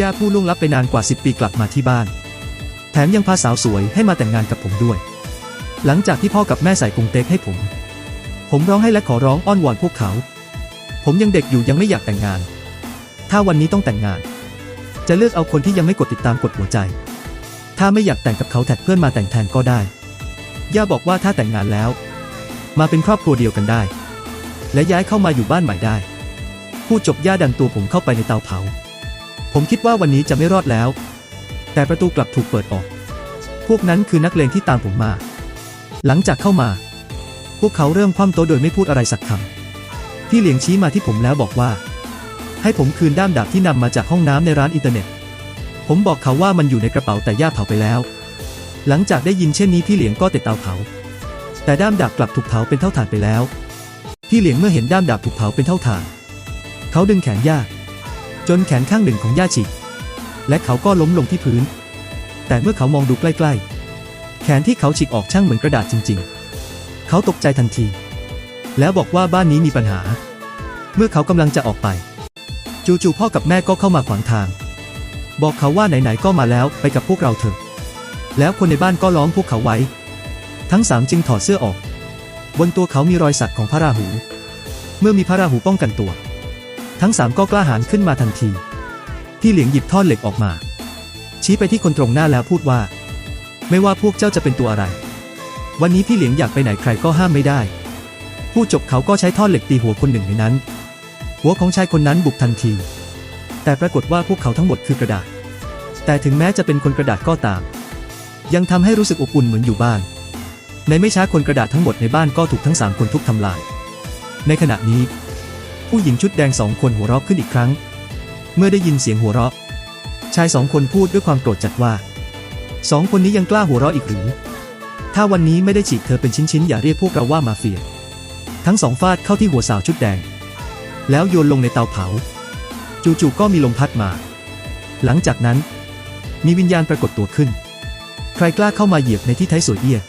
ย่าผู้ล่วงลับไปนานกว่า 10 ปีกลับมาที่บ้าน แถมยังพาสาวสวยให้มาแต่งงานกับผมด้วย หลังจากที่พ่อกับแม่ใส่กรงเต็กให้ผม ผมร้องให้และขอร้องอ้อนวอนพวกเขา ผมยังเด็กอยู่ยังไม่อยากแต่งงาน ถ้าวันนี้ต้องแต่งงาน จะเลือกเอาคนที่ยังไม่กดติดตามกดหัวใจ ถ้าไม่อยากแต่งกับเขาแท็กเพื่อนมาแต่งแทนก็ได้ ย่าบอกว่าถ้าแต่งงานแล้ว มาเป็นครอบครัวเดียวกันได้ และย้ายเข้ามาอยู่บ้านใหม่ได้พูดจบย่าดันตัวผมเข้าไปในเตาเผา ผมคิดว่าวันนี้จะไม่รอดแล้ว แต่ประตูกลับถูกเปิดออก พวกนั้นคือนักเลงที่ตามผมมา หลังจากเข้ามา พวกเขาเริ่มคว่ำโต๊ะโดยไม่พูดอะไรสักคำพี่เหลียงชี้มาที่ผมแล้วบอกว่า ให้ผมคืนด้ามดาบที่นำมาจากห้องน้ำในร้านอินเทอร์เน็ต ผมบอกเขาว่ามันอยู่ในกระเป๋าแต่ย่าเผาไปแล้ว หลังจากได้ยินเช่นนี้พี่เหลียงก็เตะเตาเผา แต่ด้ามดาบกลับถูกเผาเป็นเท่าฐานไปแล้ว พี่เหลียงเมื่อเห็นด้ามดาบถูกเผาเป็นเท่าฐาน เขาดึงแขนย่า จนแขนข้างหนึ่งของย่าฉีกและเขาก็ล้มลงที่พื้น แต่เมื่อเขามองดูใกล้ ๆ แขนที่เขาฉีกออกช่างเหมือนกระดาษจริง ๆ เขาตกใจทันที แล้วบอกว่าบ้านนี้มีปัญหา เมื่อเขากำลังจะออกไป จู่ๆพ่อกับแม่ก็เข้ามาขวางทาง บอกเขาว่าไหนๆก็มาแล้วไปกับพวกเราเถอะ แล้วคนในบ้านก็ล้อมพวกเขาไว้ ทั้งสามจึงถอดเสื้อออก บนตัวเขามีรอยสักของพระราหู เมื่อมีพระราหูป้องกันตัว ทั้งสามก็กล้าหาญขึ้นมาทันที พี่เหลียงหยิบท่อนเหล็กออกมา ชี้ไปที่คนตรงหน้าแล้วพูดว่า ไม่ว่าพวกเจ้าจะเป็นตัวอะไร วันนี้พี่เหลียงอยากไปไหนใครก็ห้ามไม่ได้ พูดจบเขาก็ใช้ท่อนเหล็กตีหัวคนหนึ่งในนั้น หัวของชายคนนั้นบุกทันที แต่ปรากฏว่าพวกเขาทั้งหมดคือกระดาษ แต่ถึงแม้จะเป็นคนกระดาษก็ตาม ยังทำให้รู้สึกอบอุ่นเหมือนอยู่บ้าน ในไม่ช้าคนกระดาษทั้งหมดในบ้านก็ถูกทั้งสามคนทุบทำลาย ในขณะนี้ ผู้หญิงชุดแดงสองคนหัวเราะขึ้นอีกครั้ง เมื่อได้ยินเสียงหัวเราะ ชายสองคนพูดด้วยความโกรธจัดว่าสองคนนี้ยังกล้าหัวเราะอีกหรือ ถ้าวันนี้ไม่ได้ฉีกเธอเป็นชิ้นๆ อย่าเรียกพวกเราว่ามาเฟีย ทั้งสองฟาดเข้าที่หัวสาวชุดแดง แล้วโยนลงในเตาเผา จู่ๆก็มีลมพัดมา หลังจากนั้น มีวิญญาณปรากฏตัวขึ้น ใครกล้าเข้ามาเหยียบในที่ไทยสวยเอีย